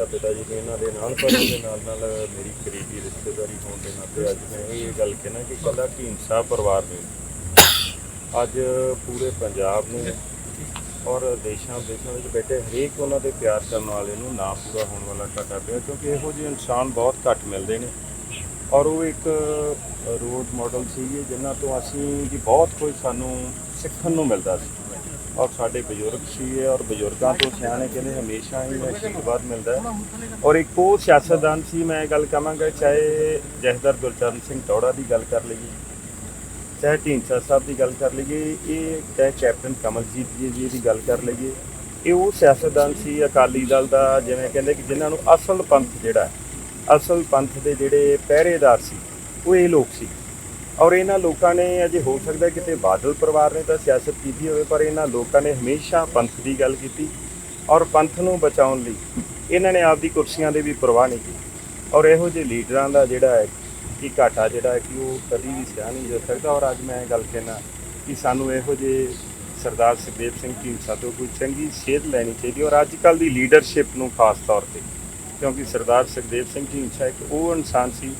ਮਾਤਾ ਪਿਤਾ ਜੀ ਨੇ ਇਹਨਾਂ ਦੇ ਨਾਲ ਪਰ ਦੇ ਨਾਲ ਨਾਲ ਮੇਰੀ ਕਰੀਬੀ ਰਿਸ਼ਤੇਦਾਰੀ ਹੋਣ ਦੇ ਨਾਤੇ ਅੱਜ ਮੈਂ ਇਹ ਗੱਲ ਕਹਿਣਾ ਕਿ ਕੱਲਾ ਢੀਂਸਾ ਪਰਿਵਾਰ ਨਹੀਂ। ਅੱਜ ਪੂਰੇ ਪੰਜਾਬ ਨੂੰ ਔਰ ਦੇਸ਼ਾਂ ਵਿਦੇਸ਼ਾਂ ਵਿੱਚ ਬੈਠੇ ਹਰੇਕ ਉਹਨਾਂ ਦੇ ਪਿਆਰ ਕਰਨ ਵਾਲੇ ਨੂੰ ਨਾ ਪੂਰਾ ਹੋਣ ਵਾਲਾ ਘਾਟਾ ਪਿਆ ਕਿਉਂਕਿ ਇਹੋ ਜਿਹੇ ਇਨਸਾਨ ਬਹੁਤ ਘੱਟ ਮਿਲਦੇ ਨੇ। ਔਰ ਉਹ ਇੱਕ ਰੋਲ ਮਾਡਲ ਸੀਗੇ ਜਿਨ੍ਹਾਂ ਤੋਂ ਅਸੀਂ ਜੀ ਬਹੁਤ ਕੁਝ ਸਾਨੂੰ ਸਿੱਖਣ ਨੂੰ ਮਿਲਦਾ ਸੀ। ਔਰ ਸਾਡੇ ਬਜ਼ੁਰਗ ਸੀ ਔਰ ਬਜ਼ੁਰਗਾਂ ਤੋਂ ਸਿਆਣੇ ਕਹਿੰਦੇ ਹਮੇਸ਼ਾ ਹੀ ਆਸ਼ੀਰਵਾਦ ਮਿਲਦਾ ਹੈ। ਔਰ ਇੱਕ ਉਹ ਸਿਆਸਤਦਾਨ ਸੀ, ਮੈਂ ਇਹ ਗੱਲ ਕਹਾਂਗਾ, ਚਾਹੇ ਜਹਦਰ ਗੁਰਚਰਨ ਸਿੰਘ ਟੌੜਾ ਦੀ ਗੱਲ ਕਰ ਲਈਏ, ਚਾਹੇ ਢੀਂਡਸਾ ਸਾਹਿਬ ਦੀ ਗੱਲ ਕਰ ਲਈਏ, ਇਹ ਚਾਹੇ ਕੈਪਟਨ ਕਮਲਜੀਤ ਜੀ ਜੀ ਦੀ ਗੱਲ ਕਰ ਲਈਏ, ਇਹ ਉਹ ਸਿਆਸਤਦਾਨ ਸੀ, ਅਕਾਲੀ ਦਲ ਦਾ, ਜਿਵੇਂ ਕਹਿੰਦੇ ਕਿ ਜਿਨ੍ਹਾਂ ਨੂੰ ਅਸਲ ਪੰਥ ਜਿਹੜਾ ਅਸਲ ਪੰਥ ਦੇ ਜਿਹੜੇ ਪਹਿਰੇਦਾਰ ਸੀ, ਉਹ ਇਹ ਲੋਕ ਸੀ। ਔਰ ਇਹਨਾਂ ਲੋਕਾਂ ਨੇ ਅਜੇ ਹੋ ਸਕਦਾ ਕਿਤੇ ਬਾਦਲ ਪਰਿਵਾਰ ਨੇ ਤਾਂ ਸਿਆਸਤ ਕੀਤੀ ਹੋਵੇ, ਪਰ ਇਹਨਾਂ ਲੋਕਾਂ ਨੇ ਹਮੇਸ਼ਾ ਪੰਥ ਦੀ ਗੱਲ ਕੀਤੀ ਔਰ ਪੰਥ ਨੂੰ ਬਚਾਉਣ ਲਈ ਇਹਨਾਂ ਨੇ ਆਪਦੀ ਕੁਰਸੀਆਂ ਦੇ ਵੀ ਪਰਵਾਹ ਨਹੀਂ ਕੀਤੀ। ਔਰ ਇਹੋ ਜਿਹੇ ਲੀਡਰਾਂ ਦਾ ਜਿਹੜਾ ਹੈ ਕਿ ਘਾਟਾ ਜਿਹੜਾ ਹੈ ਕਿ ਉਹ ਕਦੀ ਵੀ ਸਿਆ ਨਹੀਂ ਜਾ ਸਕਦਾ। ਔਰ ਅੱਜ ਮੈਂ ਇਹ ਗੱਲ ਕਹਿਣਾ ਕਿ ਸਾਨੂੰ ਇਹੋ ਜਿਹੇ ਸਰਦਾਰ ਸੁਖਦੇਵ ਸਿੰਘ ਢੀਂਡਸਾ ਤੋਂ ਕੋਈ ਚੰਗੀ ਸੇਧ ਲੈਣੀ ਚਾਹੀਦੀ ਔਰ ਅੱਜ ਕੱਲ ਦੀ ਲੀਡਰਸ਼ਿਪ ਨੂੰ ਖਾਸ ਤੌਰ ਤੇ ਕਿਉਂਕਿ ਸਰਦਾਰ ਸੁਖਦੇਵ ਸਿੰਘ ਢੀਂਡਸਾ ਇੱਕ ਉਹ ਇਨਸਾਨ ਸੀ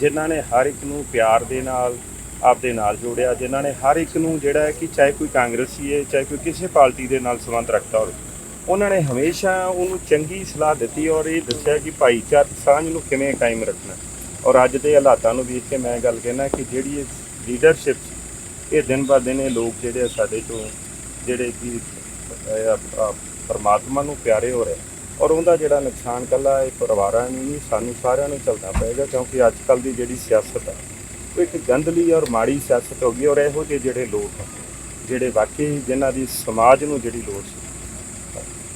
ਜਿਨ੍ਹਾਂ ਨੇ ਹਰ ਇੱਕ ਨੂੰ ਪਿਆਰ ਦੇ ਨਾਲ, ਆਪਦੇ ਨਾਲ ਜੋੜਿਆ, ਜਿਨ੍ਹਾਂ ਨੇ ਹਰ ਇੱਕ ਨੂੰ ਜਿਹੜਾ ਹੈ ਕਿ ਚਾਹੇ ਕੋਈ ਕਾਂਗਰਸੀ ਹੈ, ਚਾਹੇ ਕੋਈ ਕਿਸੇ ਪਾਰਟੀ ਦੇ ਨਾਲ ਸੰਬੰਧ ਰੱਖਦਾ ਹੋਵੇ, ਉਹਨਾਂ ਨੇ ਹਮੇਸ਼ਾ ਉਹਨੂੰ ਚੰਗੀ ਸਲਾਹ ਦਿੱਤੀ ਔਰ ਇਹ ਦੱਸਿਆ ਕਿ ਭਾਈਚਾਰਕ ਸਾਂਝ ਨੂੰ ਕਿਵੇਂ ਕਾਇਮ ਰੱਖਣਾ। ਔਰ ਅੱਜ ਦੇ ਹਾਲਾਤਾਂ ਨੂੰ ਵੇਖ ਕੇ ਮੈਂ ਗੱਲ ਕਹਿਣਾ ਕਿ ਜਿਹੜੀ ਇਹ ਲੀਡਰਸ਼ਿਪ ਇਹ ਦਿਨ ਬਾ ਦਿਨ ਇਹ ਲੋਕ ਜਿਹੜੇ ਆ ਸਾਡੇ 'ਚੋਂ ਜਿਹੜੇ ਕਿ ਪਰਮਾਤਮਾ ਨੂੰ ਪਿਆਰੇ ਹੋ ਰਹੇ ਔਰ ਉਹਦਾ ਜਿਹੜਾ ਨੁਕਸਾਨ ਕੱਲਾ ਇਹ ਪਰਿਵਾਰਾਂ ਨੂੰ ਨਹੀਂ, ਸਾਨੂੰ ਸਾਰਿਆਂ ਨੂੰ ਝੱਲਣਾ ਪਏਗਾ ਕਿਉਂਕਿ ਅੱਜ ਕੱਲ ਦੀ ਜਿਹੜੀ ਸਿਆਸਤ ਆ, ਉਹ ਇੱਕ ਗੰਦਲੀ ਔਰ ਮਾੜੀ ਸਿਆਸਤ ਹੋ ਗਈ ਔਰ ਇਹੋ ਜਿਹੇ ਜਿਹੜੇ ਲੋਕ ਆ, ਜਿਹੜੇ ਵਾਕਈ ਜਿਨ੍ਹਾਂ ਦੀ ਸਮਾਜ ਨੂੰ ਜਿਹੜੀ ਲੋੜ ਸੀ